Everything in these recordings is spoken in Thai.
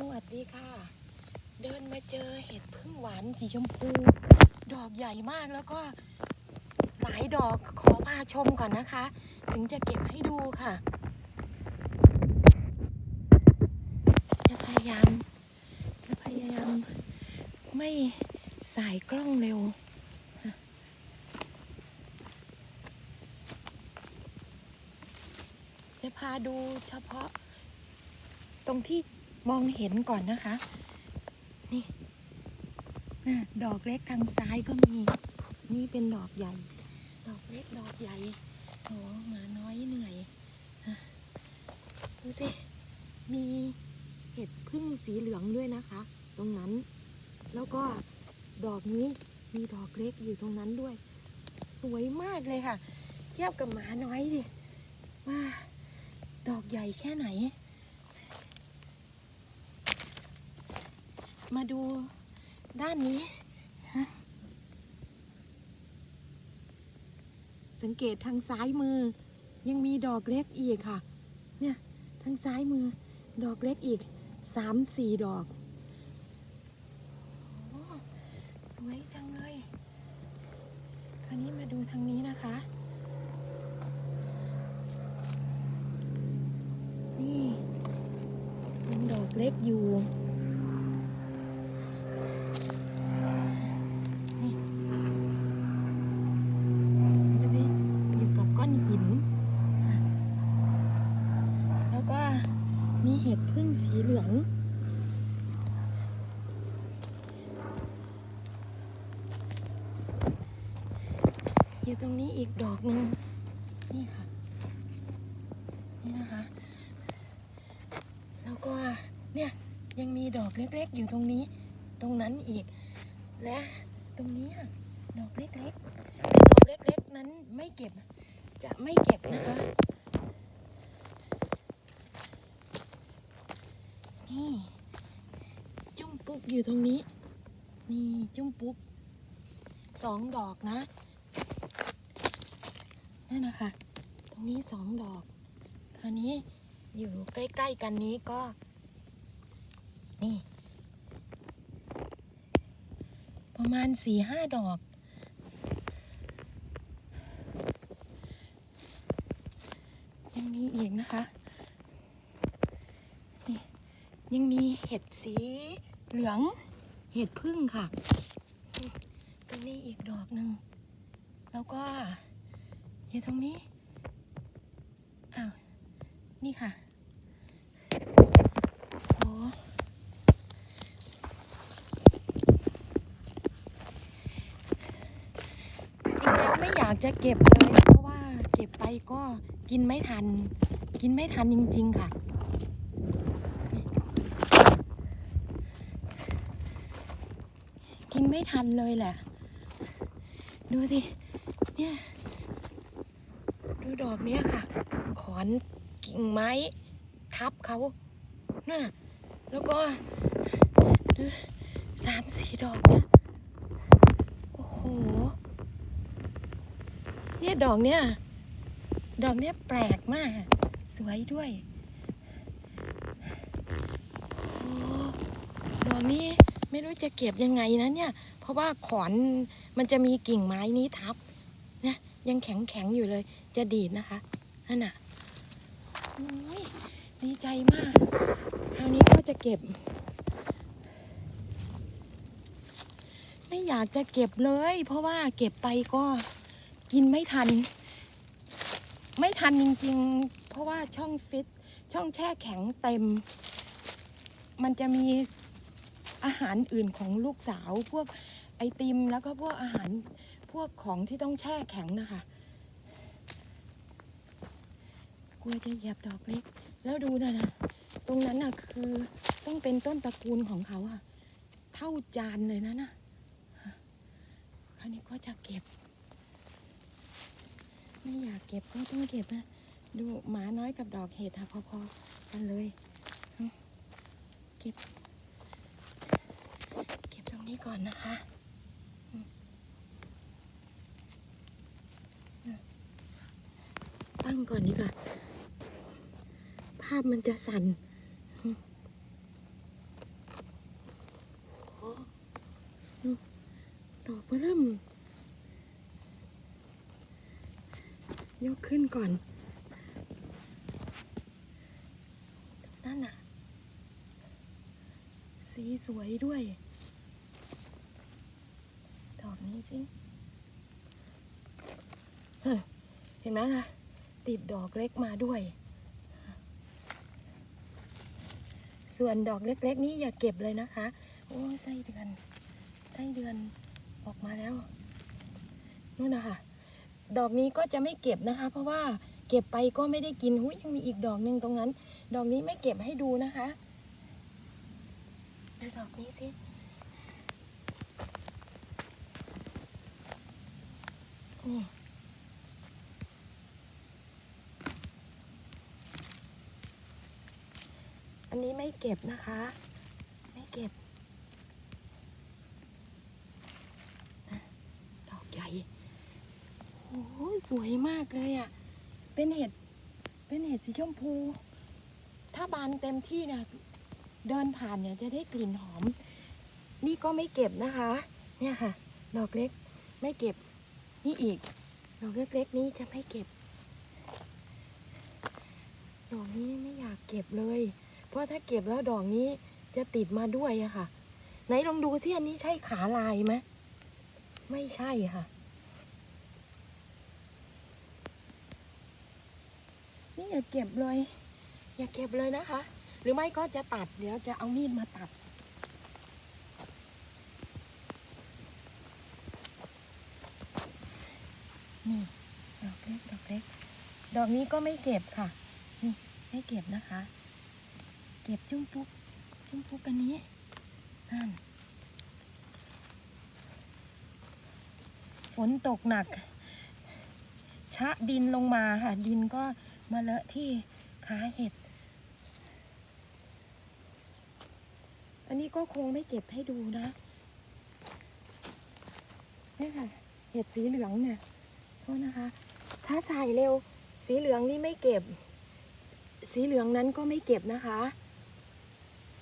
สวัสดีค่ะ เดินมาเจอเห็ดพึ่งหวานสีชมพู ดอกใหญ่มากแล้วก็หลายดอกขอพาชมก่อนนะคะ ถึงจะเก็บให้ดูค่ะ จะพยายาม จะพยายามไม่สายกล้องเร็วจะพาดูเฉพาะตรงที่ มองเห็นก่อนนะคะ นี่นะดอกเล็กทางซ้ายก็มี นี่เป็นดอกใหญ่ ดอกเล็กดอกใหญ่โหหมาน้อยเหนื่อยดูสิ มีเห็ดพึ่งสีเหลืองด้วยนะคะ ตรงนั้น แล้วก็ดอกนี้มีดอกเล็กอยู่ตรงนั้นด้วย สวยมากเลยค่ะ เทียบกับหมาน้อยดิว่าดอกใหญ่แค่ไหน มาดูด้านนี้ สังเกตทางซ้ายมือ ยังมีดอกเล็กอีกค่ะ เนี่ยทางซ้ายมือ ดอกเล็กอีกสามสี่ดอกสวยจังเลย คราวนี้มาดูทางนี้นะคะ นี่ยังดอกเล็กอยู่ นี่ดูสิอยู่กับก้อนหิน แล้วก็มีเห็ดพึ่งสีเหลือง อยู่ตรงนี้อีก ดอกหนึ่งนี่ค่ะ นี่นะคะ แล้วก็เนี่ยยังมีดอกเล็กๆ อยู่ตรงนี้ ตรงนั้นอีก และตรงนี้ดอกเล็กๆดอกเล็กๆนั้นไม่เก็บ จะไม่เก็บนะคะ นี่ จุ้มปุ๊กอยู่ตรงนี้ นี่จุ้มปุ๊กสองดอกนะ นั่นนะคะ ตรงนี้สองดอก คราวนี้อยู่ใกล้ๆกันนี้ก็ นี่ ประมาณสี่ห้าดอก ยังมีอีกนะคะนี่ยังมีเห็ดสีเหลือง เห็ดพึ่งค่ะ ตรงนี้อีกดอกหนึ่ง แล้วก็ อยู่ตรงนี้ อ้าว นี่ค่ะ โอ้จริงแล้วไม่อยากจะเก็บเลย เพราะว่าเก็บไปก็กินไม่ทัน กินไม่ทันจริง ๆ ค่ะกินไม่ทันเลยแหละ ดูสิ เนี่ย ดอกเนี้ยค่ะ ขอนกิ่งไม้ทับเขาน่ะแล้วก็สามสี่ดอกเนี่ยโอ้โห เนี่ยดอกเนี่ย ดอกเนี่ยแปลกมาก สวยด้วยดอกนี้ไม่รู้จะเก็บยังไงนะเนี่ย เพราะว่าขอนมันจะมีกิ่งไม้นี้ทับ ยังแข็งแข็งอยู่เลย จะดีดนะคะนั่นน่ะดีใจมาก คราวนี้ก็จะเก็บ ไม่อยากจะเก็บเลย เพราะว่าเก็บไปก็กินไม่ทัน ไม่ทันจริงๆ เพราะว่าช่องฟิต ช่องแช่แข็งเต็ม มันจะมีอาหารอื่นของลูกสาวพวก ไอติมแล้วก็พวกอาหารพวกของที่ต้องแช่แข็งนะคะ กลัวจะเหยียบดอกเล็ก แล้วดูนะนะตรงนั้นน่ะคือต้องเป็นต้นตระกูลของเขาอะเท่าจานเลยนะนะคราวนี้ก็จะเก็บ ไม่อยากเก็บก็ต้องเก็บนะ ดูหมาน้อยกับดอกเห็ดค่ะพอๆกันเลยเก็บ เก็บตรงนี้ก่อนนะคะ งก่อนดีกว่า ภาพมันจะสั่นดอกเริ่ม ยกขึ้นก่อนนั่นน่ะ สีสวยด้วย ดอกนี้สิ เห็นไหมล่ะ ติดดอกเล็กมาด้วย ส่วนดอกเล็ก ๆ นี้อย่าเก็บเลยนะคะ โอ้ไส้เดือนไส้เดือนออกมาแล้วนู่นนะคะดอกนี้ก็จะไม่เก็บนะคะ เพราะว่าเก็บไปก็ไม่ได้กินหุ้ยยังมีอีกดอกหนึ่งตรงนั้น ดอกนี้ไม่เก็บให้ดูนะคะดูดอกนี้สินี่ อันนี้ไม่เก็บนะคะ ไม่เก็บดอกใหญ่โอ้สวยมากเลยอะ่ะ เป็นเห็ด เป็นเห็ดสีชมพู ถ้าบานเต็มที่เนี่ยเดินผ่านเนี่ยจะได้กลิ่นหอม นี่ก็ไม่เก็บนะคะ เนี่ยค่ะ ดอกเล็กไม่เก็บ นี่อีก ดอกเล็กๆนี้จะไม่เก็บ ดอกนี้ไม่อยากเก็บเลย ราะถ้าเก็บแล้วดอกนี้จะติดมาด้วยอะค่ะ ไหนลองดูสิอันนี้ใช่ขาลายไหมไม่ใช่ค่ะ นี่อย่าเก็บเลย อย่าเก็บเลยนะคะ หรือไม่ก็จะตัดเดี๋ยวจะเอามีดมาตัดนี่ดอกเล็กดอกเล็ก ดอกนี้ก็ไม่เก็บค่ะ นี่ไม่เก็บนะคะ เก็บจุ้มปุ๊กจุ้มปุ๊กอันนี้นั่นฝนตกหนัก ชะดินลงมาค่ะ ดินก็มาเลอะที่ขาเห็ด อันนี้ก็คงไม่เก็บให้ดูนะนี่ค่ะ เห็ดสีเหลืองเนี่ยโทษนะคะ ถ้าใส่เร็ว สีเหลืองนี่ไม่เก็บ สีเหลืองนั้นก็ไม่เก็บนะคะ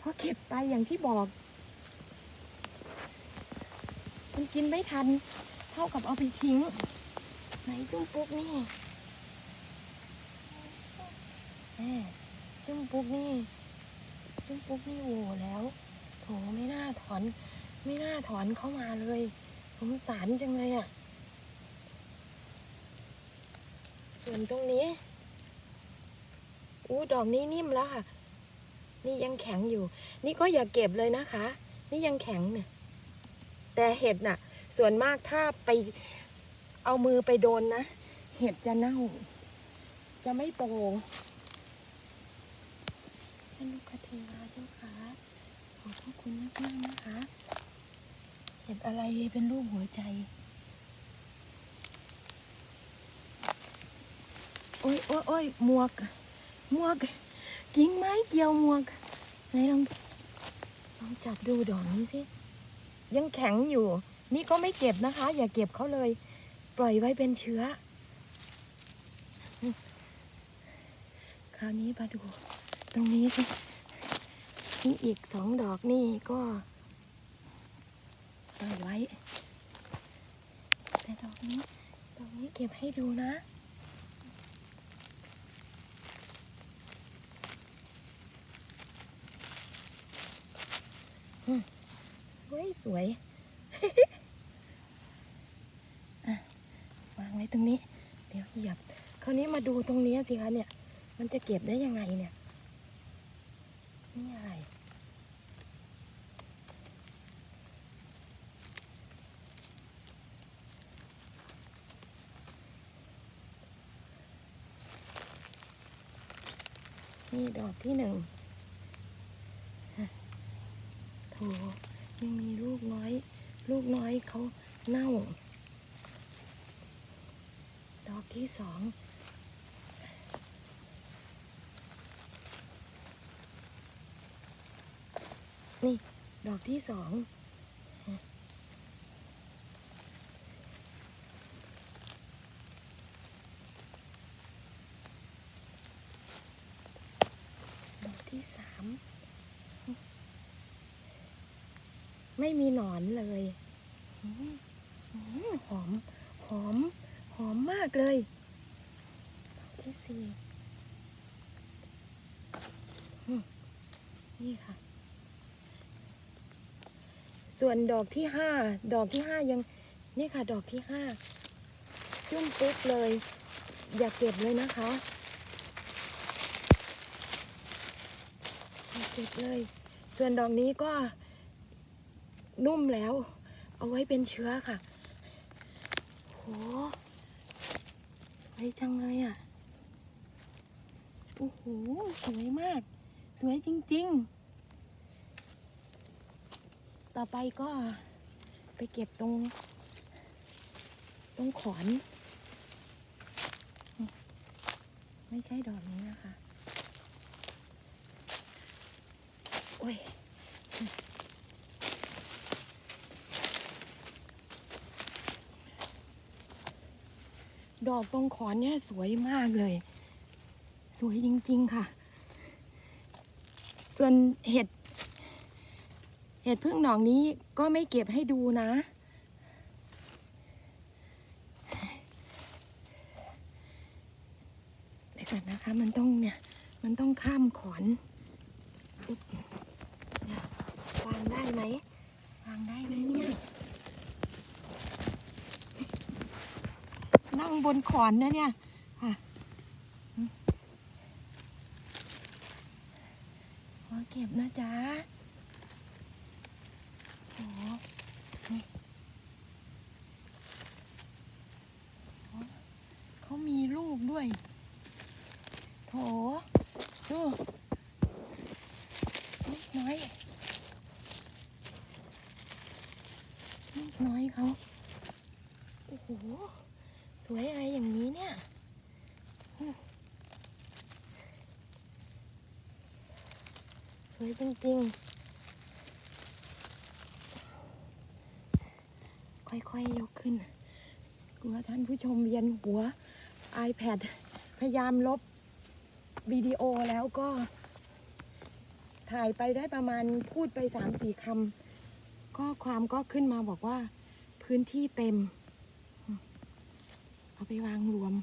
พราะเก็บไปอย่างที่บอก มันกินไม่ทัน เท่ากับเอาไปทิ้ง ไหนจุ้มปุ๊กนี่แม่จุ้มปุ๊กนี่จุ้มปุ๊กนี่โหวแล้ว โถไม่น่าถอน ไม่น่าถอนเข้ามาเลยสงสารจังเลยอะ่ะ ส่วนตรงนี้อู้ดอกนี้นิ่มแล้วค่ะ นี่ยังแข็งอยู่ นี่ก็อย่าเก็บเลยนะคะ นี่ยังแข็งเนี่ย แต่เห็ดน่ะ ส่วนมากถ้าไปเอามือไปโดนนะ เห็ดจะเน่า จะไม่โตท่านลูกคเทวาเจ้าค่ะขอบพระคุณมากมากๆนะคะ เห็ดอะไรเป็นรูปหัวใจโอ้ยโอ้ยโอ้ยหมวกหมวก กิ่งไม้เกี่ยวหมวกไหนลองลองจับดูดอกนี้สิยังแข็งอยู่ นี่ก็ไม่เก็บนะคะ อย่าเก็บเขาเลย ปล่อยไว้เป็นเชื้อ คราวนี้มาดูตรงนี้สินี่อีกสองดอกนี่ก็ปล่อยไว้ แต่ดอกนี้ดอกนี้เก็บให้ดูนะ สวยสวย วางไว้ตรงนี้ เดี๋ยวเหยียบ คราวนี้มาดูตรงนี้สิคะเนี่ย มันจะเก็บได้ยังไงเนี่ย นี่อะไรนี่ดอกที่หนึ่งอะ โถยังมีลูกน้อย ลูกน้อยเขาเน่า ดอกที่สองนี่ ดอกที่สอง ดอกที่สาม ไม่มีหนอนเลยอืมอืมหอม หอม หอมมากเลยดอกที่สี่อืมนี่ค่ะ ส่วนดอกที่ห้า ดอกที่ห้ายัง นี่ค่ะ ดอกที่ห้าจุ้มปุ๊บเลย อย่าเก็บเลยนะคะ อย่าเก็บเลย ส่วนดอกนี้ก็ นุ่มแล้ว เอาไว้เป็นเชื้อค่ะ โหสวยจังเลยอะ โอ้โห สวยมาก สวยจริง ๆ ต่อไปก็ไปเก็บตรง ตรงขอน ไม่ใช่ดอกนี้นะคะ โอ้ย ดอกตรงขอนเนี่ยสวยมากเลย สวยจริง ๆ ค่ะ ส่วนเห็ด เห็ดพึ่งหนองนี้ก็ไม่เก็บให้ดูนะ เดี๋ยวก่อนนะคะ มันต้องเนี่ย มันต้องข้ามขอนวางได้ไหมวางได้ไหมเนี่ย นั่งบนขอนนะเนี่ยค่ะขอเก็บนะจ๊ะโอ้นี่โอ้เขามีลูกด้วยโถดูนิดน้อยนิดน้อยเขาโอ้โห สวยอะไรอย่างนี้เนี่ยสวยจริงๆ ค่อยๆ ยกขึ้นกลัวท่านผู้ชมเวียนหัว iPad พยายามลบวิดีโอแล้วก็ ถ่ายไปได้ประมาณพูดไปสามสี่คำก็ความก็ขึ้นมาบอกว่าพื้นที่เต็ม เอาไปวางรวม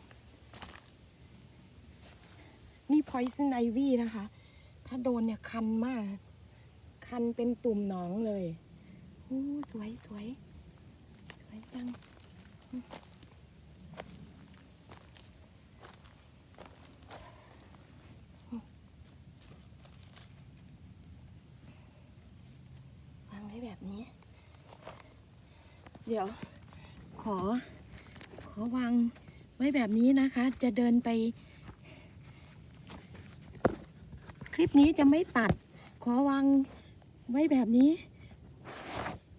นี่ poison ivy นะคะ ถ้าโดนเนี่ยคันมาก คันเป็นตุ่มหนองเลยอู้สวยสวยสวยจังวางไว้แบบนี้ เดี๋ยวขอ อวางไว้แบบนี้นะคะ จะเดินไป คลิปนี้จะไม่ตัด ขอวางไว้แบบนี้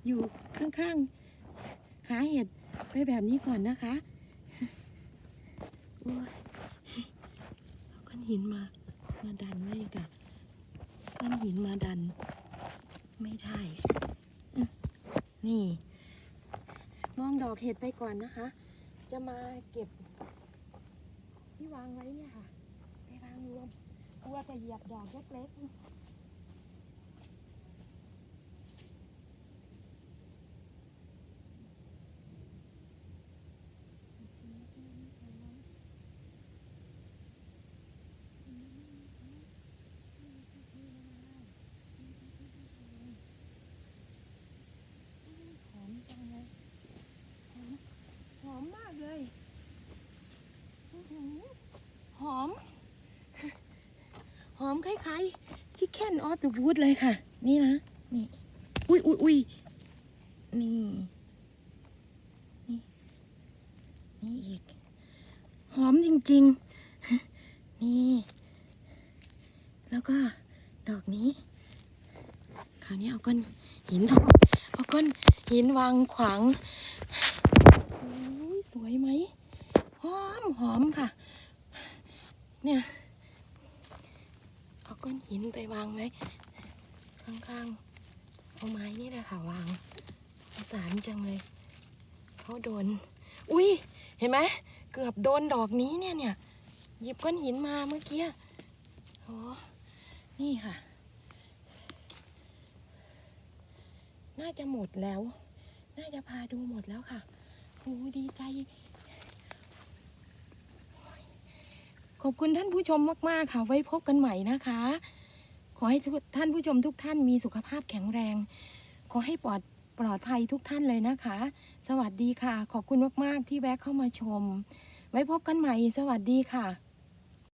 อยู่ข้างๆขาเห็ดไปแบบนี้ก่อนนะคะโอ้ยเอาก้อนหินมา มาดันไว้อีกับก้อนหินมาดัน ไม่ได้นี่ มองดอกเห็ดไปก่อนนะคะ จะมาเก็บ ที่วางไว้เนี่ยค่ะ ไปวางรวมกลัวจะเหยียบดอกเล็กๆ หอมจังเลยหอมหอมมากเลยอื้อหือหอม หอม คล้ายๆชิคเก้นออตวูดเลยค่ะ นี่นะ นี่ อุ้ยอุ้ยอุ้ยนี่ นี่นี่อีก หอมจริง ๆ นี่ แล้วก็ดอกนี้ คราวนี้เอาก้อนหินเอาก้อนหินวางขวางโอ้ยสวยไหม หอมหอมค่ะ เนี่ย เอาก้อนหิน ไปวางไว้ข้างๆ เอาไม้นี่แหละค่ะวางสงสารจังเลยเขาโดน อุ้ยเห็นไหมเกือบโดนดอกนี้เนี่ยเนี่ยหยิบก้อนหินมาเมื่อกี้โอ้นี่ค่ะ น่าจะหมดแล้ว น่าจะพาดูหมดแล้วค่ะโอ้ดีใจ ขอบคุณท่านผู้ชมมาก ๆ ค่ะ ไว้พบกันใหม่นะคะ ขอให้ท่านผู้ชมทุกท่านมีสุขภาพแข็งแรง ขอให้ปลอดปลอดภัยทุกท่านเลยนะคะ สวัสดีค่ะ ขอบคุณมาก ๆ ที่แวะเข้ามาชม ไว้พบกันใหม่ สวัสดีค่ะ